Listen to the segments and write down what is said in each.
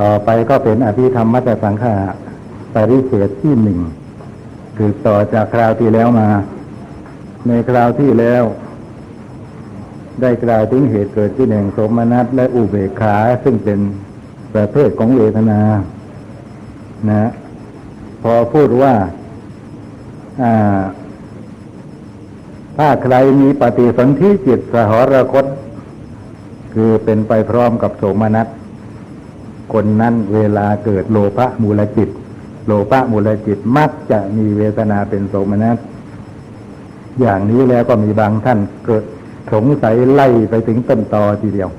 ต่อไปก็เป็นอภิธรรมมัตตสังฆะปริเฉดที่หนึ่งคือต่อจากคราวที่แล้วมา ในคราวที่แล้ว ได้กล่าวถึงเหตุเกิดที่หนึ่งสมนัตและอุเบกขา ซึ่งเป็นประเภทของเวทนา นะ พอพูดว่าอ่าถ้าใครมีปฏิสนธิจิตสหรคต คือเป็นไปพร้อมกับโสมนัส คนนั้นเวลาเกิดโลภะมูลจิต โลภะมูลจิตมักจะมีเวทนาเป็นโสมนัสอย่างนี้แล้วก็มีบางท่านเกิดสงสัยไล่ไปถึงต้นตอทีเดียว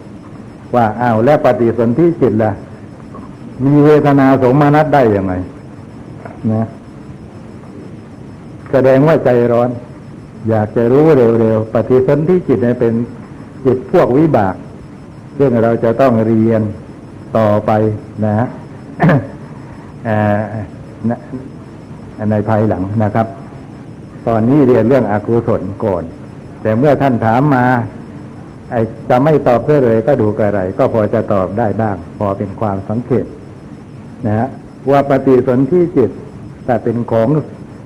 ว่าอ้าวแล้วปฏิสนธิจิตล่ะ มีเวทนาโสมนัสได้ยังไงนะแสดงว่าใจร้อน อยากจะรู้เร็วๆปฏิสนธิจิตเนี่ยเป็นจิตพวกวิบาก ซึ่งเราจะต้องเรียน ต่อไปนะฮะในภายหลังนะครับ ตอนนี้เรียนเรื่องอกุศลก่อน แต่เมื่อท่านถามมา ไอ้จะไม่ตอบเพื่อเลยก็ดูกระไร ก็พอจะตอบได้บ้าง พอเป็นความสังเกตนะฮะว่าปฏิสนธิจิตแต่เป็นของ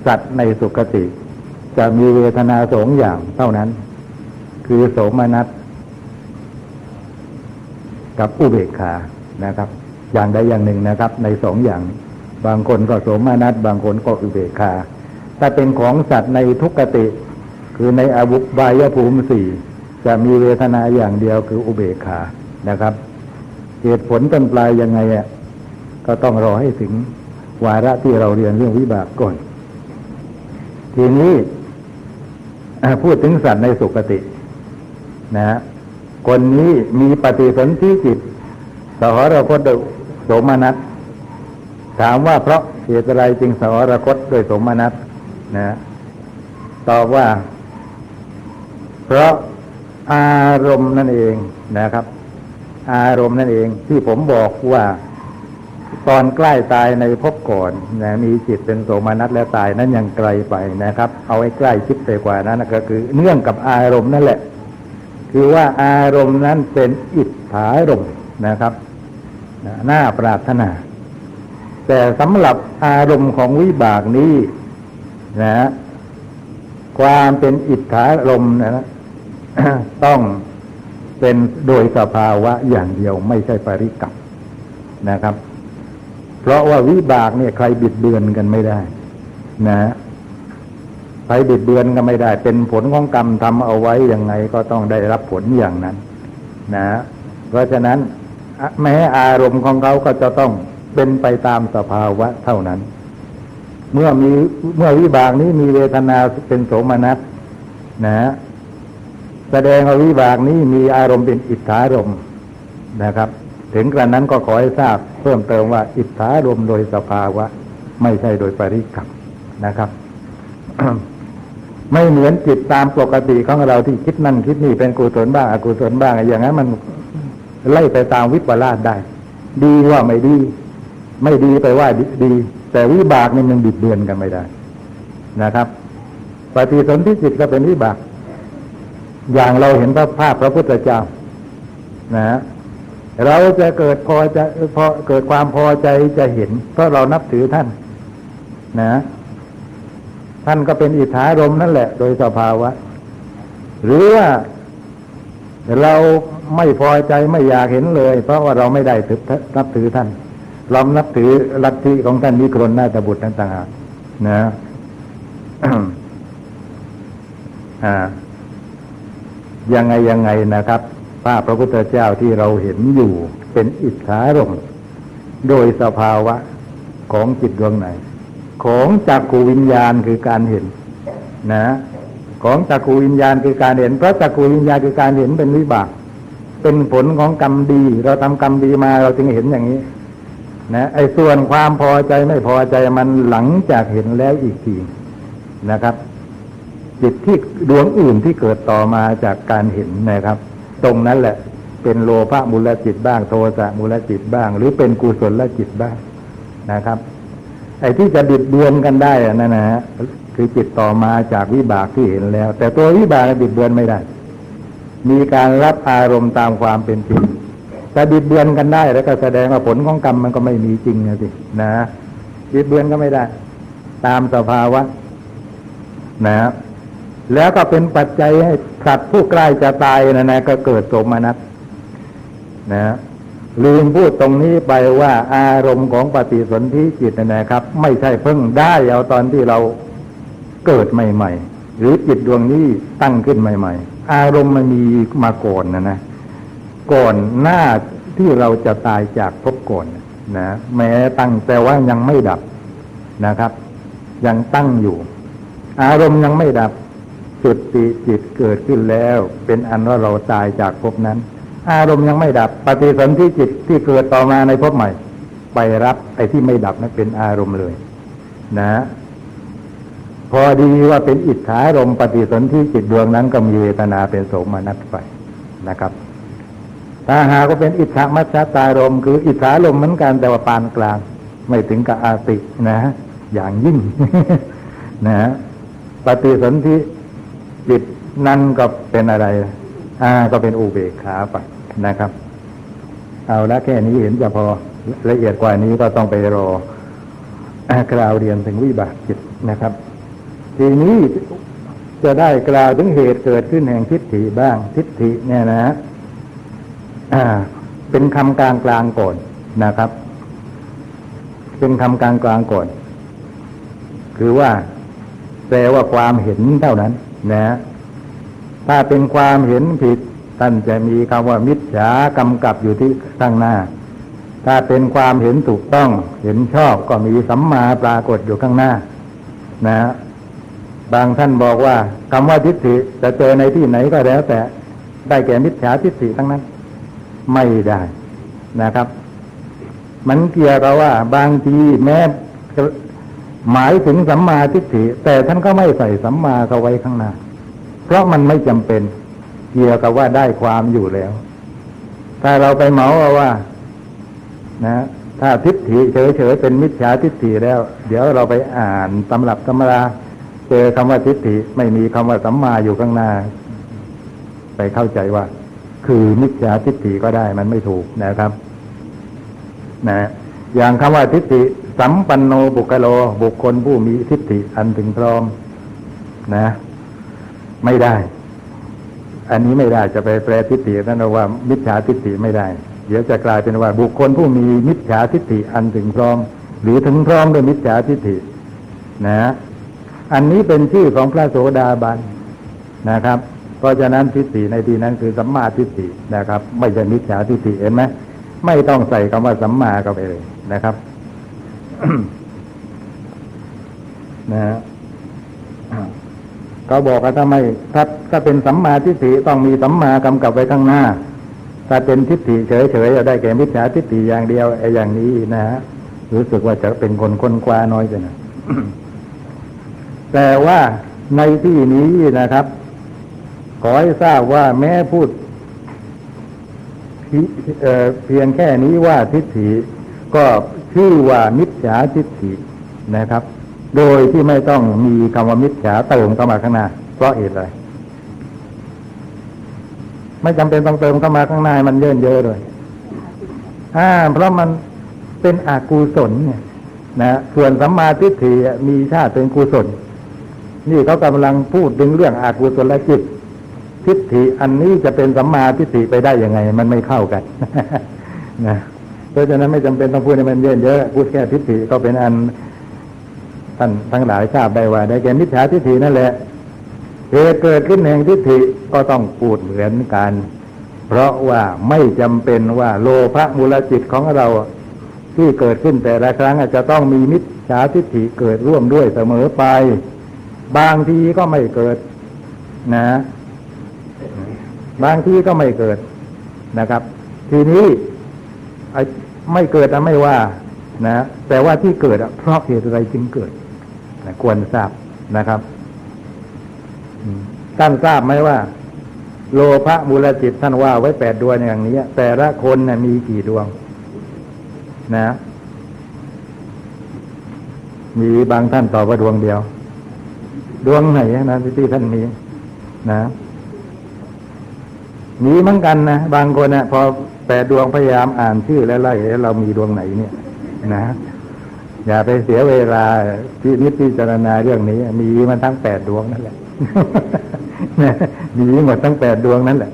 สัตว์ในสุคติ จะมีเวทนาสองอย่างเท่านั้น คือโสมนัสกับอุเบกขา นะครับ อย่างใดอย่างหนึ่งนะครับ ในสองอย่าง บางคนก็โสมนัสบางคนก็อุเบกขาถ้าเป็นของสัตว์ในทุกขติ คือในอวุบายภูมิสี่จะมีเวทนาอย่างเดียวคืออุเบกขานะครับเหตุผลต้นปลายยังไงอะก็ต้องรอให้ถึงวาระที่เราเรียนเรื่องวิบากก่อน ทีนี้พูดถึงสัตว์ในสุคตินะฮะคนนี้มีปฏิสนธิจิต สหรคตโดยโสมนัสถามว่าเพราะเหตุอะไรจึงสหรคตโดยโสมนัสนะฮะตอบว่า เพราะอารมณ์นั่นเองนะครับ อารมณ์นั่นเองที่ผมบอกว่าตอนใกล้ตายในภพก่อนนะมีจิตเป็นโสมนัสแล้วตายนั้นยังไกลไปนะครับ เอาไว้ใกล้ชิดไปกว่านั้นก็คือ เนื่องกับอารมณ์นั่นแหละ คือว่าอารมณ์นั้นเป็นอิทธารมณ์นะครับ นะน่าปรารถนา แต่สำหรับอารมณ์ของวิบากนี้นะฮะความเป็นอิทธารมณ์นะต้องเป็นโดยสภาวะอย่างเดียวไม่ใช่ปริกับนะครับ เพราะว่าวิบากเนี่ยใครบิดเบือนกันไม่ได้ นะใครบิดเบือนก็ไม่ได้ เป็นผลของกรรมทำเอาไว้ยังไงก็ต้องได้รับผลอย่างนั้น นะ เพราะฉะนั้น แม้อารมณ์ของเขาก็จะต้องเป็นไปตามสภาวะเท่านั้น เมื่อมีเมื่อวิบากนี้มีเวทนาเป็นโสมนัสนะแสดงว่าวิบากนี้มีอารมณ์เป็นอิทธารมนะครับ ถึงกระนั้นก็ขอให้ทราบเพิ่มเติมว่า อิทธารมโดยสภาวะ ไม่ใช่โดยปริกับนะครับ ไม่เหมือนจิตตามปกติของเราที่คิดนั่นคิดนี่เป็นกุศลบ้างอกุศลบ้างอย่างนั้นมัน ไล่ไปตามวิปลาสได้ ดีว่าไม่ดี ไม่ดีไปว่าดีดแต่วิบากนี่มันบิดเบือนกันไม่ได้นะครับปฏิสนธิจิตก็เป็นวิบาก อย่างเราเห็นพระภาพพระพุทธเจ้านะฮะเราจะเกิดพอจะพอเกิดความพอใจจะเห็น เพราะเรานับถือท่าน นะ ท่านก็เป็นอิทธารมนั่นแหละ โดยสภาวะ หรือว่าเรา ไม่พอใจไม่อยากเห็นเลย เพราะว่าเราไม่ได้ถือนับถือท่าน เรานับถือลัทธิของท่านนิครนนาตบุตรนั่นต่างหากนะยังไงยังไงนะครับพระพระพุทธเจ้าที่เราเห็นอยู่เป็นอิทธารมโดยสภาวะของจิตดวงไหน ของจักขูวิญญาณคือการเห็น นะ ของจักขูวิญญาณคือการเห็นเพราะจักขูวิญญาณคือการเห็นเป็นวิบาก เป็นผลของกรรมดี เราทำกรรมดีมาเราจึงเห็นอย่างนี้ นะไอ้ส่วนความพอใจไม่พอใจมันหลังจากเห็นแล้วอีกทีนะครับ จิตที่ดวงอื่นที่เกิดต่อมาจากการเห็นนะครับ ตรงนั้นแหละ เป็นโลภะมูลจิตบ้างโทสะมูลจิตบ้าง หรือเป็นกุศลจิตบ้างนะครับ ไอ้ที่จะบิดเบือนกันได้อะนั่นนะฮะคือจิตต่อมาจากวิบากที่เห็นแล้ว แต่ตัววิบากบิดเบือนไม่ได้ มีการรับอารมณ์ตามความเป็นจริงแต่บิดเบือนกันได้แล้วก็แสดงว่าผลของกรรมมันก็ไม่มีจริงนะสินะบิดเบือนก็ไม่ได้ ตามสภาวะนะแล้วก็เป็นปัจจัยให้สัตว์ผู้ใกล้จะตายนะนะก็เกิดโสมนัสนะลืมพูดตรงนี้ไปว่าอารมณ์ของปฏิสนธิจิตนะนะครับ ไม่ใช่เพิ่งได้เอาตอนที่เราเกิดใหม่ ๆ หรือจิตดวงนี้ตั้งขึ้นใหม่ ๆ อารมณ์มันมีมาก่อนนะนะก่อนหน้าที่เราจะตายจากภพก่อนนะแม้ตั้งแต่ว่ายังไม่ดับนะครับ ยังตั้งอยู่ อารมณ์ยังไม่ดับจุติจิตเกิดขึ้นแล้ว เป็นอันว่าเราตายจากภพนั้น อารมณ์ยังไม่ดับ ปฏิสนธิจิตที่เกิดต่อมาในภพใหม่ ไปรับไอ้ที่ไม่ดับนั้นเป็นอารมณ์เลย นะ พอดีว่าเป็นอิทธารมปฏิสนธิจิตดวงนั้นก็มีเวทนาเป็นโสมนัสไปนะครับถ้าหากว่าเป็นอิทธามัชฌตารมคืออิทธารมเหมือนกันแต่ว่าปานกลาง ไม่ถึงกับอาตินะอย่างยิ่งนะปฏิสนธิจิตนั่นก็เป็นอะไร อ่า ก็เป็นอุเบกขาไปนะครับ เอาละแค่นี้เห็นจะพอละเอียดกว่านี้ก็ต้องไปรอกล่าวเรียนถึงวิบากจิตนะครับ ทีนี้จะได้กล่าวถึงเหตุเกิดขึ้นแห่งทิฏฐิบ้าง ทิฏฐิเนี่ยนะอ่าเป็นคำกลางกลางก่อนนะครับ เป็นคำกลางกลางก่อน คือว่าแปลว่าความเห็นเท่านั้นนะถ้าเป็นความเห็นผิดท่านจะมีคำว่ามิจฉากำกับอยู่ที่ข้างหน้า ถ้าเป็นความเห็นถูกต้อง เห็นชอบก็มีสัมมาปรากฏอยู่ข้างหน้า นะ บางท่านบอกว่าคำว่าทิฏฐิจะเจอในที่ไหนก็แล้ว แต่ได้แก่มิจฉาทิฏฐิทั้งนั้น ไม่ได้นะครับ มันเกี่ยวกับว่า บางทีแม้หมายถึงสัมมาทิฏฐิ แต่ท่านก็ไม่ใส่สัมมาเข้าไว้ข้างหน้า เพราะมันไม่จำเป็น เกี่ยวกับว่าได้ความอยู่แล้ว ถ้าเราไปเหมาเอาว่า นะ ถ้าทิฏฐิเฉยๆเป็นมิจฉาทิฏฐิแล้ว เดี๋ยวเราไปอ่านตำรับตำรา เจอคำว่าทิฏฐิไม่มีคำว่าสัมมาอยู่ข้างหน้า ไปเข้าใจว่า คือมิจฉาทิฏฐิก็ได้มันไม่ถูกนะครับ นะอย่างคำว่าทิฏฐิสัมปันโนบุคโล บุคคลผู้มีทิฏฐิอันถึงพร้อม นะ ไม่ได้ อันนี้ไม่ได้จะไปแปลทิฏฐินั่นว่า มิจฉาทิฏฐิไม่ได้ เดี๋ยวจะกลายเป็นว่า บุคคลผู้มีมิจฉาทิฏฐิอันถึงพร้อม หรือถึงพร้อมด้วยมิจฉาทิฏฐิ นะ อันนี้เป็นชื่อของพระโสดาบันนะครับ เพราะฉะนั้นทิฏฐิในที่นั้นคือสัมมาทิฏฐินะครับ ไม่ใช่มิจฉาทิฏฐิเห็นไหมไม่ต้องใส่คำว่าสัมมาเข้าไปเลยนะครับนะฮะเขาบอกว่าถ้าไม่ถ้าถ้าเป็นสัมมาทิฏฐิต้องมีสัมมากำกับไว้ข้างหน้า ถ้าเป็นทิฏฐิเฉยๆจะได้แก่มิจฉาทิฏฐิอย่างเดียวไอ้อย่างนี้นะฮะรู้สึกว่าจะเป็นคนคนกว้าน้อยไปหนะ แต่ว่าในที่นี้นะครับ ขอให้ทราบว่าแม้พูดเเพียงแค่นี้ว่าทิฏฐิ ก็ชื่อว่ามิจฉาทิฏฐินะครับ โดยที่ไม่ต้องมีคำว่ามิจฉาเติมเข้ามาข้างหน้าเพราะเหตุอะไรไม่จำเป็นต้องเติมเข้ามาข้างหน้ามันเยินเยอะเลยอ่าเพราะมันเป็นอกุศลเนี่ยนะส่วนสัมมาทิฏฐิมีชาติเป็นกุศล นี่เขากำลังพูดถึงเรื่องอากุศลจิตทิฏฐิอันนี้จะเป็นสัมมาทิฏฐิไปได้ยังไง มันไม่เข้ากันนะเพราะฉะนั้นไม่จำเป็นต้องพูดให้มันเยอะเยอะพูดแค่ทิฏฐิก็เป็นอันท่านทั้งหลายทราบได้ว่า ได้แก่มิจฉาทิฏฐินั่นแหละเหตุเกิดขึ้นแห่งทิฏฐิก็ต้องพูดเหมือนกัน เพราะว่าไม่จำเป็นว่าโลภะมูลจิตของเราที่เกิดขึ้นแต่ละครั้งอาจจะต้องมีมิจฉาทิฏฐิเกิดร่วมด้วยเสมอไป บางทีก็ไม่เกิด นะ บางทีก็ไม่เกิดนะครับ ทีนี้ไม่เกิดนะไม่ว่า นะแต่ว่าที่เกิดเพราะเหตุอะไรจึงเกิดนะควรทราบนะครับท่านทราบไหมว่า โลภะมูลจิตท่านว่าไว้แปดดวงอย่างนี้แต่ละคนนะมีกี่ดวง นะ มีบางท่านตอบว่าดวงเดียว ดวงไหนนะที่ท่านมีนะ มีเหมือนกันนะบางคนนะพอแปดดวงพยายามอ่านชื่อแล้วไล่แล้วเรามีดวงไหนเนี่ย นะ อย่าไปเสียเวลาพินิจพิจารณาเรื่องนี้ มีมันทั้งแปดดวงนั่นแหละมีหมดทั้งแปดดวงนั่นแหละ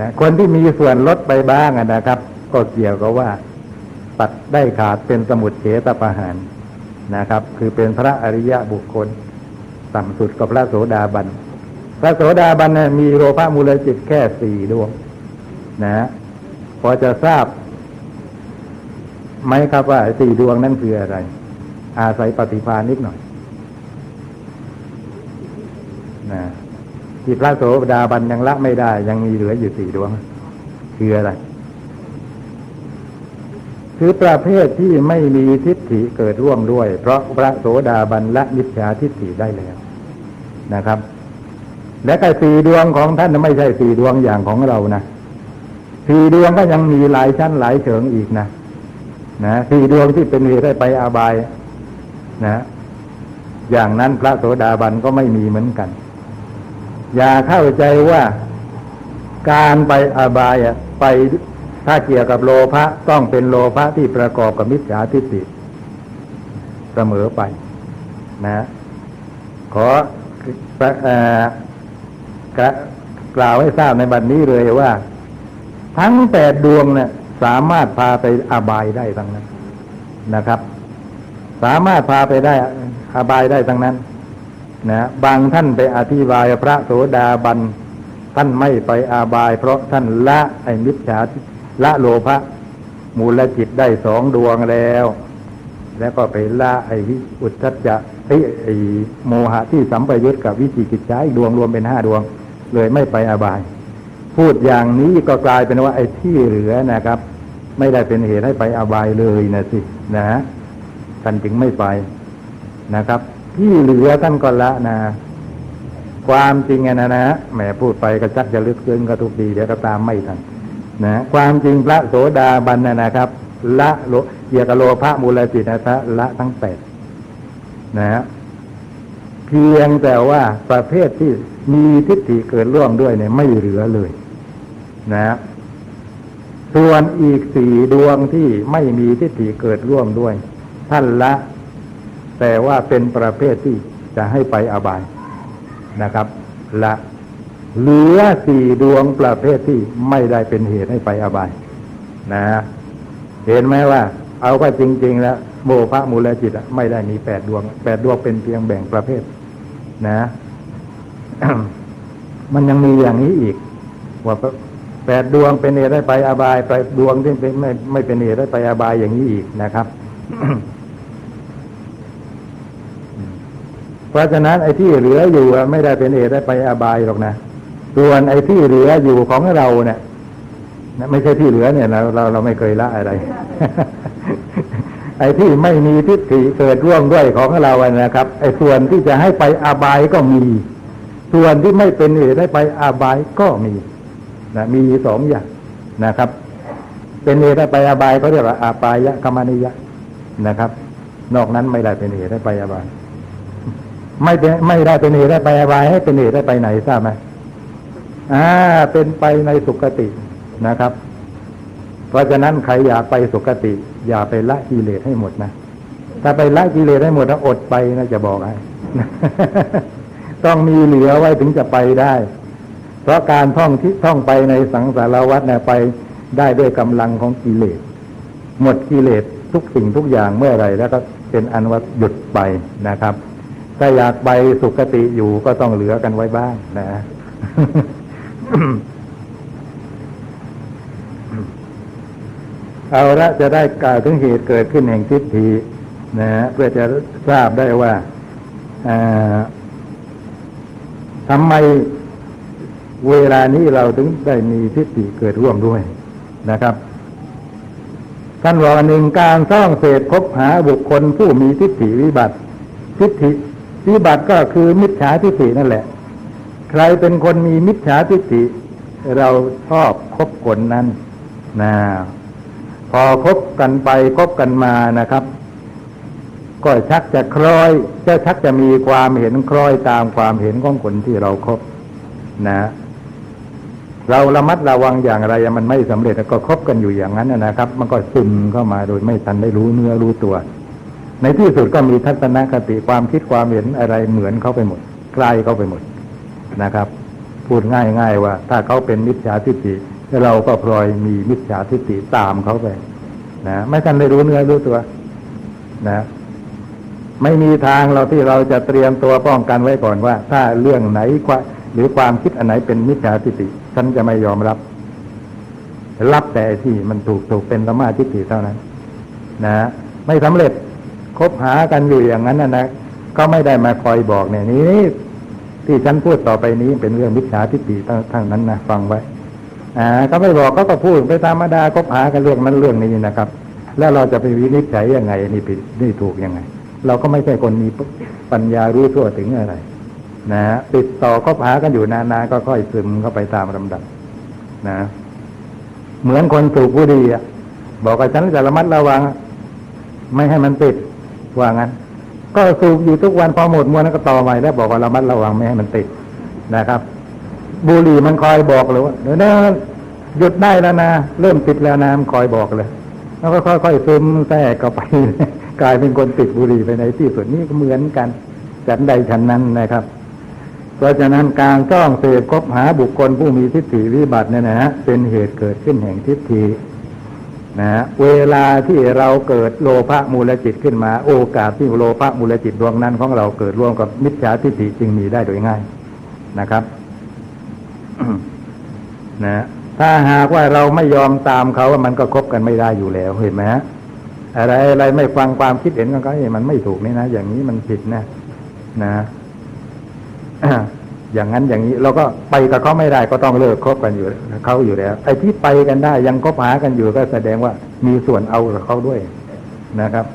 นะคนที่มีส่วนลดไปบ้างนะครับ ก็เกี่ยวกับว่า ตัดได้ขาดเป็นสมุดเฉตประหารนะครับ คือเป็นพระอริยะบุคคล ต่ำสุดกับพระโสดาบัน พระโสดาบันนะมีโลภะมูลจิตแค่สี่ดวงนะฮะพอจะทราบไหมครับว่าสี่ดวงนั้นคืออะไร อาศัยปฏิภาณนิดหน่อยนะที่พระโสดาบันยังละไม่ได้ ยังมีเหลืออยู่สี่ดวง คืออะไร คือประเภทที่ไม่มีทิฏฐิเกิดร่วมด้วย เพราะพระโสดาบันละมิจฉาทิฏฐิได้แล้วนะครับ และก็สี่ดวงของท่านไม่ใช่สี่ดวงอย่างของเรานะสี่ดวงก็ยังมีหลายชั้นหลายเฉิงอีกนะนะสี่ดวงที่เป็นเหตุให้ไปอาบายนะ อย่างนั้นพระโสดาบันก็ไม่มีเหมือนกัน อย่าเข้าใจว่าการไปอาบายไป ถ้าเกี่ยวกับโลภะต้องเป็นโลภะที่ประกอบกับมิจฉาทิฏฐิเสมอไป นะ ขอกะกล่าวให้ทราบในบัดนนี้เลยว่า ทั้งแปดดวงเนี่ยสามารถพาไปอบายได้ทั้งนั้นนะครับ สามารถพาไปได้อบายได้ทั้งนั้น นะบางท่านไปอธิบายพระโสดาบันท่านไม่ไปอาบาย เพราะท่านละไอ้มิจฉาทิ ละโลภะมูลจิตได้สองดวงแล้ว แล้วก็ไปละไอวิอุทธัจจะไอ้ไอโมหะที่สัมปยุตกับวิจิกิจฉาอีกดวงรวมเป็นห้าดวง เลยไม่ไปอบาย พูดอย่างนี้ก็กลายเป็นว่าไอ้ที่เหลือนะครับ ไม่ได้เป็นเหตุให้ไปอบายเลยนะสินะฮะท่านจึงไม่ไปนะครับ ที่เหลือท่านก็ละนะความจริงอะนะนะแหมพูดไปก็ชักจะลึกซึ้งก็ทุกดีเดี๋ยวก็ตามไม่ทัน นะความจริงพระโสดาบันนะนะครับ ละโลเกียกโลภะมูลจิตนะะละทั้งแปดนะฮะเพียงแต่ว่าประเภทที่มีทิฏฐิเกิดร่วมด้วยเนี่ยไม่เหลือเลย นะฮะส่วนอีกสี่ดวงที่ไม่มีทิฏฐิเกิดร่วมด้วย ท่านละ แต่ว่าเป็นประเภทที่จะให้ไปอบายนะครับ ละ เหลือสี่ดวงประเภทที่ไม่ได้เป็นเหตุให้ไปอบายนะเห็นไหมว่า เอาก็จริง ๆ แล้วโมภะมูลจิตอะไม่ได้มีแปดดวงแปดดวงเป็นเพียงแบ่งประเภท นะ มันยังมีอย่างนี้อีก ว่าแปดดวงเป็นเหตุให้ไปอบายไปดวงที่เป็นไม่ไม่เป็นเหตุให้ไปอบายอย่างนี้อีกนะครับ เพราะฉะนั้นไอ้ที่เหลืออยู่ไม่ได้เป็นเหตุให้ไปอบายหรอกนะ ส่วนไอ้ที่เหลืออยู่ของเราเนี่ยไม่ใช่ที่เหลือเนี่ยเราเราเราไม่เคยละอะไร ไอ้ที่ไม่มีทิฏฐิเกิดร่วมด้วยของเราอะนะครับ ไอ้ส่วนที่จะให้ไปอาบายก็มี ส่วนที่ไม่เป็นเหตุให้ไปอาบายก็มีนะมีสองอย่างนะครับ เป็นเหตุให้ไปอาบายเขาเรียกว่าอาปายะกรรมนิยะนะครับ นอกนั้นไม่ได้เป็นเหตุให้ไปอาบาย ไม่เป็นไม่ได้เป็นเหตุให้ไปอาบายให้เป็นเหตุให้ไปไหนทราบไหม อ่าเป็นไปในสุคตินะครับ เพราะฉะนั้นใครอยากไปสุคติ อย่าไปละกิเลสให้หมดนะถ้าไปละกิเลสให้หมดแล้วอดไปนะจะบอกให้ต้องมีเหลือไว้ถึงจะไปได้ เพราะการท่องที่ท่องไปในสังสารวัฏเนี่ยไปได้ด้วยกำลังของกิเลส หมดกิเลสทุกสิ่งทุกอย่างเมื่อไรแล้วก็เป็นอันว่าหยุดไปนะครับ ถ้าอยากไปสุคติอยู่ก็ต้องเหลือกันไว้บ้างนะ เอาละจะได้กล่าวถึงเหตุเกิดขึ้นแห่งทิฏฐินะเพื่อจะทราบได้ว่าทำไมเวลานี้เราถึงได้มีทิฏฐิเกิดร่วมด้วยนะครับท่านบอกหนึ่งการสร้างเศษคบหาบุคคลผู้มีทิฏฐิวิบัติ ทิฏฐิวิบัติก็คือมิจฉาทิฏฐินั่นแหละ ใครเป็นคนมีมิจฉาทิฏฐิเราชอบคบคนนั้นนะพอคบกันไปคบกันมานะครับ ก็ชักจะคล้อยจะชักจะมีความเห็นคล้อยตามความเห็นของคนที่เราครบนะ เราระมัดระวังอย่างไรมันไม่สำเร็จก็คบกันอยู่อย่างนั้นนะนะครับ มันก็ซึมเข้ามาโดยไม่ทันได้รู้เนื้อรู้ตัว ในที่สุดก็มีทัศนคติความคิดความเห็นอะไรเหมือนเขาไปหมดใกล้เขาไปหมด นะครับ พูดง่ายๆว่า ถ้าเขาเป็นมิจฉาทิฏฐิเราก็พลอยมีมิจฉาทิฏฐิตามเขาไปนะไม่ทันได้รู้เนื้อรู้ตัว นะ ไม่มีทางเราที่เราจะเตรียมตัวป้องกันไว้ก่อนว่า ถ้าเรื่องไหนควาหรือความคิดอันไหนเป็นมิจฉาทิฏฐิฉันจะไม่ยอมรับ รับแต่ที่มันถูกถูกเป็นสมมาทิฏฐิเท่านั้น นะไม่สำเร็จคบหากันอยู่อย่างนั้นนะนะก็ไม่ได้มาคอยบอกเนี่ยนี่ ที่ฉันพูดต่อไปนี้เป็นเรื่องมิจฉาทิฏฐิทั้งนั้นนะฟังไว้อ่าก็ไม่บอกก็ก็พูดไปธรรมดาคบหากันเรื่องนั้นเรื่องนี้นะครับ แล้วเราจะไปวินิจฉัยยังไงนี่ผิดนี่ถูกยังไง เราก็ไม่ใช่คนมีปัญญารู้ทั่วถึงอะไร นะติดต่อคบหากันอยู่นานๆก็ค่อยซึมเข้าไปตามลำดับ นะ เหมือนคนสูบบุหรี่อะบอกว่าฉันจะระมัดระวัง ไม่ให้มันติดว่างั้น ก็สูบอยู่ทุกวันพอหมดมวนก็ต่อใหม่แล้วบอกว่าระมัดระวังไม่ให้มันติดนะครับ บุหรี่มันคอยบอกเลยว่าเดี๋ยวนะหยุดได้แล้วนะเริ่มติดแล้วนะมันคอยบอกเลยแล้วก็ค่อยๆซึมแทรกเข้าไป กลายเป็นคนติดบุหรี่ไปในที่สุดนี่ก็เหมือนกันฉันใดฉันนั้นนะครับ เพราะฉะนั้นการจ้องเสพคบหาบุคคลผู้มีทิฏฐิวิบัติเนี่ยนะฮะเป็นเหตุเกิดขึ้นแห่งทิฏฐิ นะเวลาที่เราเกิดโลภะมูลจิตขึ้นมา โอกาสที่โลภะมูลจิตดวงนั้นของเราเกิดร่วมกับมิจฉาทิฏฐิจึงมีได้โดยง่ายนะครับนะถ้าหากว่าเราไม่ยอมตามเขามันก็คบกันไม่ได้อยู่แล้วเห็นไหมอะไรอะไรไม่ฟังความคิดเห็นของเขาเอ้ยมันไม่ถูกนี่นะอย่างนี้มันผิดนะ นะ อย่างนั้นอย่างนี้เราก็ไปกับเขาไม่ได้ก็ต้องเลิกคบกันอยู่เขาอยู่แล้วไอ้ที่ไปกันได้ ยังคบหากันอยู่ก็แสดงว่ามีส่วนเอากับเขาด้วยนะครับ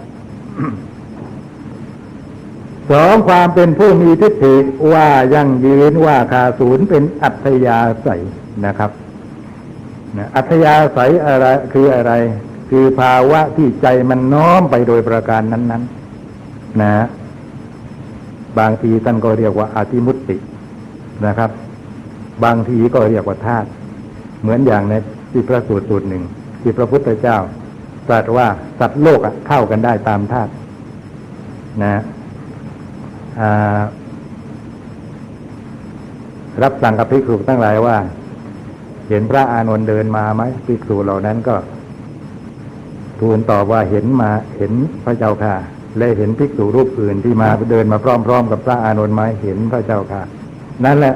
สองความเป็นผู้มีทิฏฐิว่ายั่งยืนว่าคาศูนย์เป็นอัธยาศัยนะครับนะอัธยาศัยอะไรคืออะไร คือภาวะที่ใจมันน้อมไปโดยประการนั้น ๆ นะ บางทีท่านก็เรียกว่าอาติมุตติ นะครับ บางทีก็เรียกว่าธาตุเหมือนอย่างในที่พระสูตรสูตรหนึ่ง ที่พระพุทธเจ้าตรัสว่าสัตว์โลกเข้ากันได้ตามธาตุนะรับสั่งกับภิกษุทั้งหลายว่า เห็นพระอานนท์เดินมาไหมภิกษุเหล่านั้นก็ ทูลตอบว่าเห็นมาเห็นพระเจ้าค่ะและเห็นภิกษุรูปอื่นที่มาเดินมาพร้อม ๆ กับพระอานนท์ไหมเห็นพระเจ้าค่ะ นั่นแหละ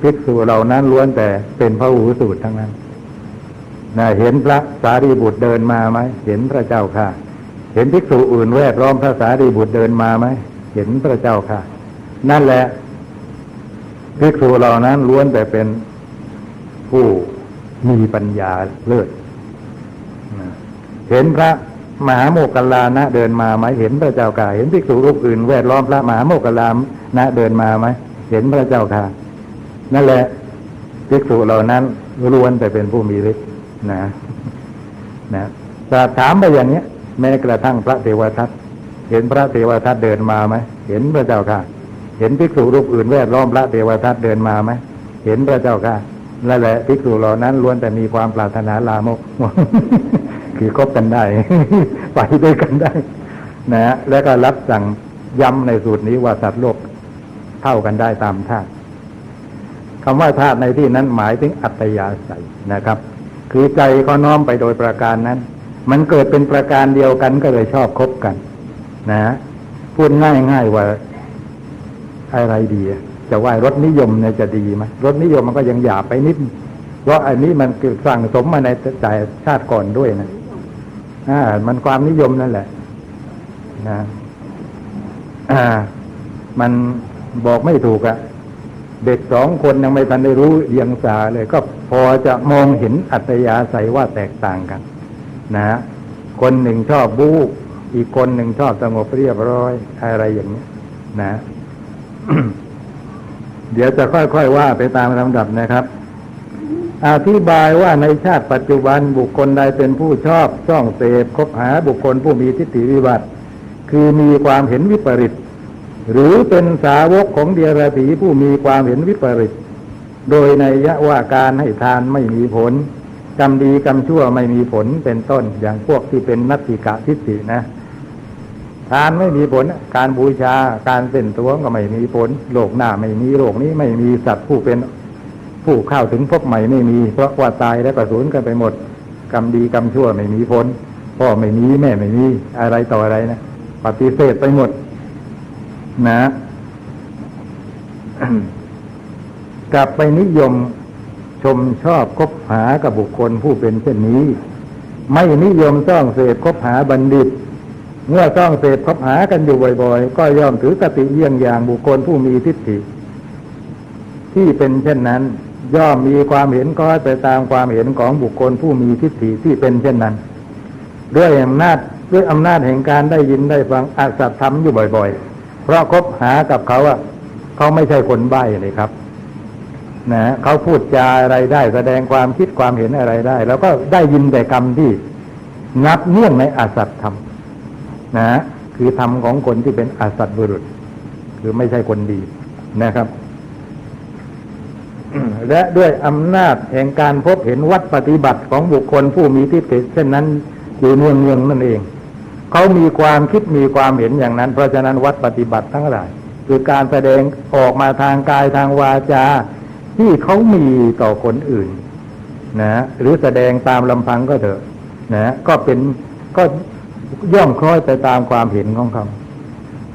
ภิกษุเหล่านั้นล้วนแต่เป็นพระหูสูตรทั้งนั้นนะเห็นพระสารีบุตรเดินมาไหมเห็นพระเจ้าค่ะ เห็นภิกษุอื่นแวดล้อมพระสารีบุตรเดินมาไหมเห็นพระเจ้าค่ะ นั่นแหละภิกษุเหล่านั้นล้วนแต่เป็นผู้มีปัญญาเลิศเห็นพระมหาโมกขลานะ เดินมาไหมเห็นพระเจ้าค่ะเห็นภิกษุรูปอื่นแวดล้อมพระมหาโมกขลานะเดินมาไหม เห็นพระเจ้าค่ะ นั่นแหละภิกษุเหล่านั้นล้วนแต่เป็นผู้มีฤทธิ์นะนะแต่ถามไปอย่างเนี้ย แม้กระทั่งพระเทวทัตเห็นพระเทวทัตเดินมาไหมเห็นพระเจ้าค่ะ เห็นภิกษุรูปอื่นแวดล้อมพระเทวทัตเดินมาไหมเห็นพระเจ้าค่ะนั่นแหละภิกษุเหล่านั้นล้วนแต่มีความปรารถนาลามกคือคบกันได้ไปด้วยกันได้ นะ แล้วก็รับสั่งย้ำในสูตรนี้ว่าสัตว์โลก เท่ากันได้ตามธาตุคำว่าธาตุในที่นั้นหมายถึงอัตยาศัยนะครับ คือใจเขาน้อมไปโดยประการนั้น มันเกิดเป็นประการเดียวกันก็เลยชอบคบกัน นะพูดง่ายง่ายว่าอะไรดีจะว่ารถนิยมเนี่ยจะดีไหมรถนิยมมันก็ยังหยาบไปนิดเพราะอันนี้มันสั่งสมมาในใจชาติก่อนด้วยนะอ่ามันความนิยมนั่นแหละนะอ่ามัน บอกไม่ถูกอะเด็กสองคนยังไม่ทันได้รู้เรียงสาเลย ก็พอจะมองเห็นอัตยาศัยว่าแตกต่างกัน นะ คนหนึ่งชอบบู๊อีกคนหนึ่งชอบสงบเรียบร้อยอะไรอย่างนี้นะ เดี๋ยวจะค่อยๆว่าไปตามลำดับนะครับ อธิบายว่าในชาติปัจจุบันบุคคลใดเป็นผู้ชอบช่องเสพคบหาบุคคลผู้มีทิฏฐิวิบัติ คือมีความเห็นวิปริต หรือเป็นสาวกของเดียรถีผู้มีความเห็นวิปริต โดยในยะว่าการให้ทานไม่มีผล กรรมดีกรรมชั่วไม่มีผลเป็นต้นอย่างพวกที่เป็นนัตติกะทิฏฐินะ ทานไม่มีผล การบูชาการเป็นตัวก็ไม่มีผลโลกหน้าไม่มีโลกนี้ไม่มีสัตว์ผู้เป็นผู้เข้าถึงพบใหม่ไม่มี เพราะว่าตายและประสูญกันไปหมด กรรมดีกรรมชั่วไม่มีผลพ่อไม่มีแม่ไม่มีอะไรต่ออะไรนะ ปฏิเสธไปหมด นะ กลับไปนิยมชมชอบคบหากับบุคคลผู้เป็นเช่นนี้ ไม่นิยมซ่องเสพคบหาบัณฑิต เมื่อซ่องเสพคบหากันอยู่บ่อยๆ ก็ย่อมถือกติเยี่ยงอย่างบุคคลผู้มีทิฏฐิ ที่เป็นเช่นนั้น ย่อมมีความเห็นก็ไปตามความเห็นของบุคคลผู้มีทิฏฐิที่เป็นเช่นนั้น ด้วยอำนาจด้วยอำนาจแห่งการได้ยินได้ฟังอาสัตธรรมอยู่บ่อย ๆ เพราะคบหากับเขาอะเขาไม่ใช่คนใบ้เลยครับนะเขาพูดจาอะไรได้แสดงความคิดความเห็นอะไรได้ แล้วก็ได้ยินแต่คำที่นับเนื่องในอาสัตธรรมนะคือธรรมของคนที่เป็นอาสัตบุรุษ คือไม่ใช่คนดีนะครับ และด้วยอำนาจแห่งการพบเห็นวัดปฏิบัติของบุคคลผู้มีทิฏฐิเช่นนั้นอยู่เนืองเนืองๆนั่นเอง เขามีความคิดมีความเห็นอย่างนั้น เพราะฉะนั้นวัดปฏิบัติทั้งหลายคือการแสดงออกมาทางกายทางวาจา ที่เขามีต่อคนอื่นนะหรือแสดงตามลำพังก็เถอะนะก็เป็นก็ย่อมคล้อยไปตามความเห็นของเขา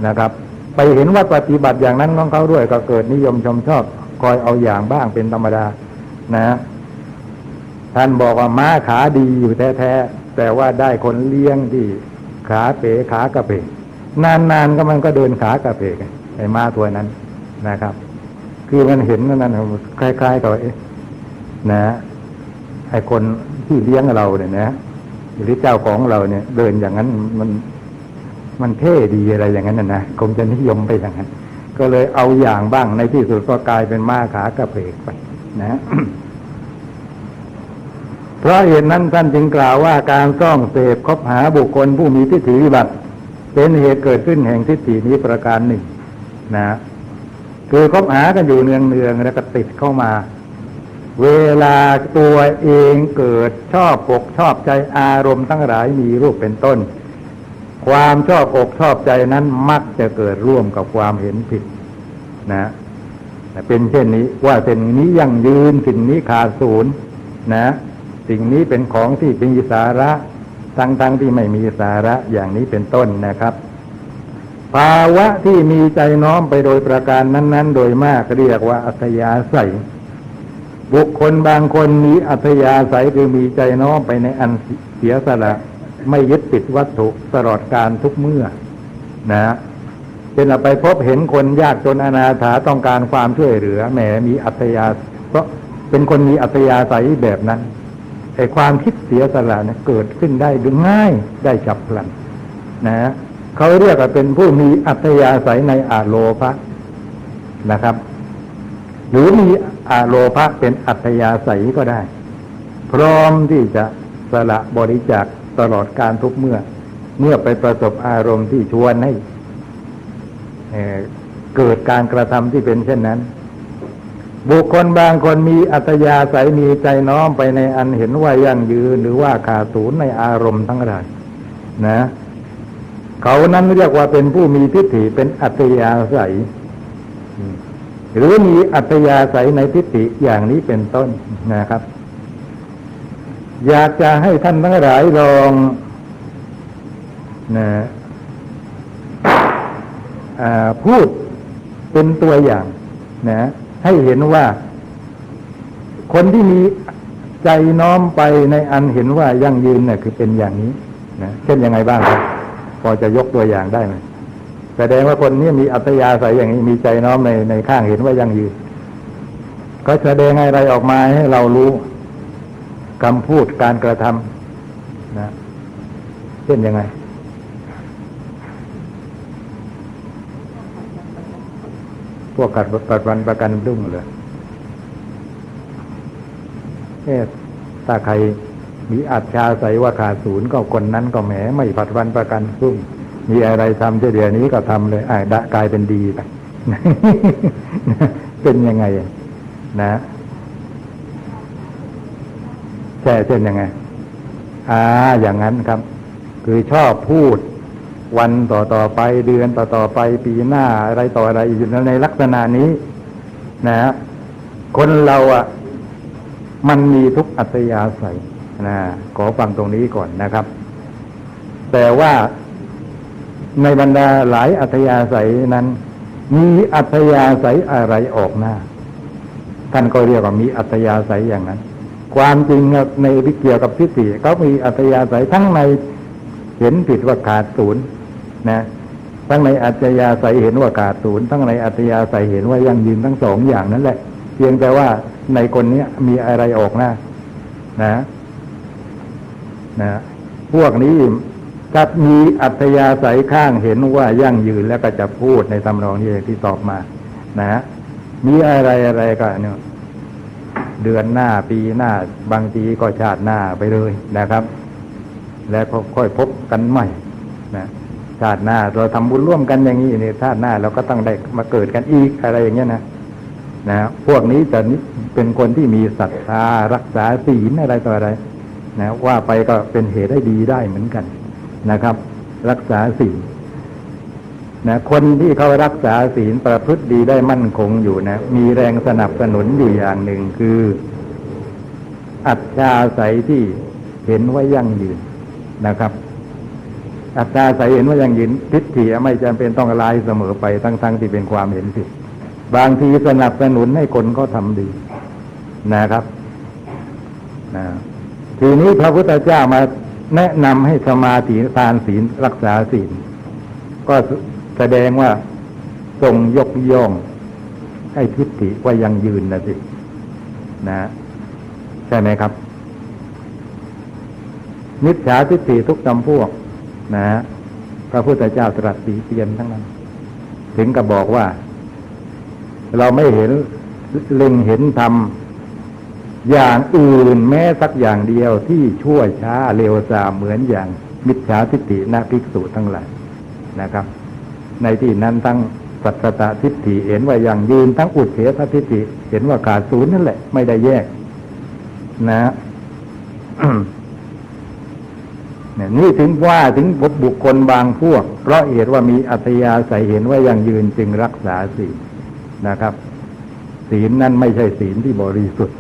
นะครับ ไปเห็นว่าปฏิบัติอย่างนั้นของเขาด้วยก็เกิดนิยมชมชอบคอยเอาอย่างบ้างเป็นธรรมดานะ ท่านบอกว่าม้าขาดีอยู่แท้ๆแต่ว่าได้คนเลี้ยงที่ ขาเป๋ขากระเพกนานๆก็มันก็เดินขากระเพกไอ้ม้าตัวนั้นนะครับ คือมันเห็นนั่นนั่นคล้ายๆกับเอ๊ะนะไอ้คนที่เลี้ยงเราเนี่ยนะหรือเจ้าของเราเนี่ย เดินอย่างนั้นมันมันเท่ดีอะไรอย่างนั้นนะนะคงจะนิยมไปอย่างนั้น ก็เลยเอาอย่างบ้างในที่สุดก็กลายเป็นม้าขากระเพกไป นะ เพราะเหตุนั้นท่านจึงกล่าวว่าการซ่องเสพคบหาบุคคลผู้มีทิฏฐิวิบัติ เป็นเหตุเกิดขึ้นแห่งทิฏฐินี้ประการหนึ่งนะคือคบหากันอยู่เนืองเนืองแล้วก็ติดเข้ามา เวลาตัวเองเกิดชอบอกชอบใจอารมณ์ทั้งหลายมีรูปเป็นต้น ความชอบอกชอบใจนั้นมักจะเกิดร่วมกับความเห็นผิดนะเป็นเช่นนี้ว่าสิ่งนี้ยั่งยืนสิ่งนี้ขาดศูนย์นะ สิ่งนี้เป็นของที่มีสาระทั้งที่ไม่มีสาระอย่างนี้เป็นต้นนะครับ ภาวะที่มีใจน้อมไปโดยประการนั้น ๆ โดยมากเรียกว่าอัธยาศัย บุคคลบางคนมีอัธยาศัยคือมีใจน้อมไปในอันเสียสละไม่ยึดติดวัตถุตลอดการทุกเมื่อ นะเป็นเราไปพบเห็นคนยากจนอนาถาต้องการความช่วยเหลือแหมมีอัธยาเพราะเป็นคนมีอัธยาศัยแบบนั้น ไอ้ความคิดเสียสละเนี่ยเกิดขึ้นได้ดูง่ายได้จับพลันนะเขาเรียกว่าเป็นผู้มีอัธยาศัยในอาโลภะนะครับ หรือมีอาโลภะเป็นอัธยาศัยก็ได้ พร้อมที่จะสละบริจาคตลอดการทุกเมื่อ เมื่อไปประสบอารมณ์ที่ชวนให้เเกิดการกระทำที่เป็นเช่นนั้น บุคคลบางคนมีอัตยาศัยมีใจน้อมไปในอันเห็นว่ายั่งยืนหรือว่าขาดศูนย์ในอารมณ์ทั้งหลายนะ เขานั้นเรียกว่าเป็นผู้มีทิฏฐิเป็นอัตยาศัยหรือมีอัตยาศัยในทิฏฐิอย่างนี้เป็นต้นนะครับ อยากจะให้ท่านทั้งหลายลองนะพูดเป็นตัวอย่างนะ ให้เห็นว่า คนที่มีใจน้อมไปในอันเห็นว่ายั่งยืนเนี่ยคือเป็นอย่างนี้นะเช่นยังไงบ้างครับพอจะยกตัวอย่างได้ไหมแสดงว่าคนนี้มีอัตยาศัยอย่างนี้มีใจน้อมในในข้างเห็นว่ายั่งยืนก็แสดงอะไรออกมาให้เรารู้คำพูดการกระทำนะเช่นยังไง พวกกัดปัดวันประกันรุ่งเลยเอ๊ถ้าใครมีอัจฉาใสว่าขาดศูนย์ก็คนนั้นก็แหมไม่ผัดวันประกันรุ่งมีอะไรทำเฉลี่ยนี้ก็ทำเลยอ่ดะกลายเป็นดีไปเป็นยังไง นะแช่เป็นยังไงอ่าอย่างนั้นครับ คือชอบพูด วันต่อต่อไปเดือนต่อต่อไปปีหน้าอะไรต่ออะไรอยู่ในลักษณะนี้ นะฮะคนเราอะ มันมีทุกอัตยาศัยนะขอฟังตรงนี้ก่อนนะครับ แต่ว่าในบรรดาหลายอัตยาศัยนั้น มีอัตยาศัยอะไรออกหน้า ท่านก็เรียกว่ามีอัตยาศัยอย่างนั้น ความจริงในวิเกี่ยวกับทิฏฐิเขามีอัตยาศัยทั้งในเห็นผิดว่าขาดศูนย์ นะทั้งในอัตยาศัยเห็นว่าขาดศูนย์ทั้งในอัตยาศัยเห็นว่ายั่งยืนทั้งสองอย่างนั่นแหละ เพียงแต่ว่าในคนนี้มีอะไรออกหน้านะนะพวกนี้ถ้ามีอัธยาศัยข้างเห็นว่ายั่งยืนแล้วก็จะพูดในตำนองนี้ที่ตอบมา นะ มีอะไรอะไรก็เนี่ยเดือนหน้าปีหน้าบางทีก็ชาติหน้าไปเลยนะครับ แล้วค่อยพบกันใหม่นะ ชาติหน้า เราทำบุญร่วมกันอย่างนี้เนี่ยชาติหน้าเราก็ต้องได้มาเกิดกันอีกอะไรอย่างเงี้ยนะนะพวกนี้จะเป็นคนที่มีศรัทธารักษาศีลอะไรต่ออะไรนะว่าไปก็เป็นเหตุให้ดีได้เหมือนกันนะครับ รักษาศีลนะคนที่เขารักษาศีลประพฤติดีได้มั่นคงอยู่นะ มีแรงสนับสนุนอยู่อย่างหนึ่งคือ อัจฉาศัยที่เห็นว่ายั่งยืนนะครับ อัตตาใสเห็นว่ายังยืนทิฏฐิไม่จำเป็นต้องลายเสมอไปทั้งๆที่เป็นความเห็นผิดบางทีสนับสนุนให้คนก็ทำดีนะครับนะทีนี้พระพุทธเจ้ามาแนะนำให้สมาธิทานศีลรักษาศีล ก็แสดงว่าทรงยกย่อง ให้ทิฏฐิว่ายังยืนนะสินะใช่ไหมครับมิจฉาทิฏฐิทุกจำพวก นะพระพุทธเจ้าตรัสสีเตียนทั้งนั้น ถึงกับบอกว่า เราไม่เห็นเล็งเห็นทำอย่างอื่นแม้สักอย่างเดียวที่ชั่วช้าเร็วซามเหมือนอย่างมิจฉาทิฏฐินาภิกษุทั้งหลายนะครับ ในที่นั้นทั้งสัตตะทิฏฐิเห็นว่าอย่างยืนทั้งอุดเฉททิฏฐิเห็นว่าขาดศูนย์นั่นแหละ ไม่ได้แยก นะ นี่ถึงว่าถึงบุคคลบางพวก เพราะเหตุว่ามีอัตยาใส่เห็นว่ายังยืนจึงรักษาศีลนะครับ ศีลนั้นไม่ใช่ศีลที่บริสุทธิ์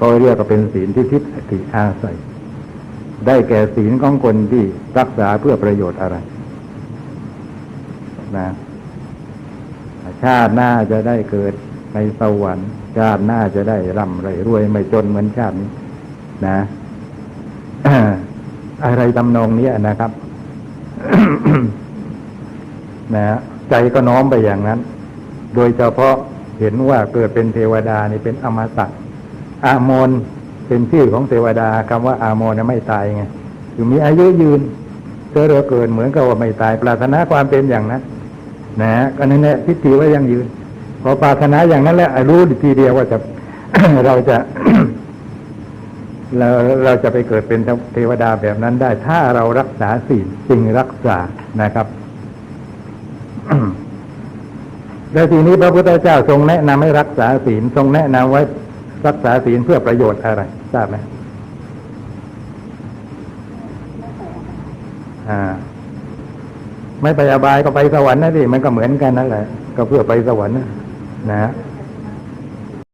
ก็เรียกว่าเป็นศีลที่ทิฏฐิอาศัย ได้แก่ศีลของคนที่รักษาเพื่อประโยชน์อะไรนะชาติหน้าจะได้เกิดในสวรรค์ ชาติหน้าจะได้ร่ำไรรวยไม่จนเหมือนชาตินี้นะ อะไรตำนองนี้นะครับ นะใจก็น้อมไปอย่างนั้น โดยเฉพาะเห็นว่าเกิดเป็นเทวดานี่เป็นอมตะอามนเป็นชื่อของเทวดาคำว่าอามนไม่ตายไงคือมีอายุยืนเจอเรอเกินเหมือนกับว่าไม่ตาย ปรารถนาความเป็นอย่างนั้นนะก็นั่นแหละทิฏฐิว่ายังยืนพอปรารถนาอย่างนั้นแล้วรู้ทีเดียวว่าจะเราจะ เราเราจะไปเกิดเป็นเทวดาแบบนั้นได้ ถ้าเรารักษาศีลจริงรักษานะครับแล้วทีนี้พระพุทธเจ้าทรงแนะนำให้รักษาศีลทรงแนะนำไว้รักษาศีลเพื่อประโยชน์อะไรทราบไหมอ่า ไม่ไปอบายก็ไปสวรรค์นะดิมันก็เหมือนกันนั่นแหละ ก็เพื่อไปสวรรค์นะนะ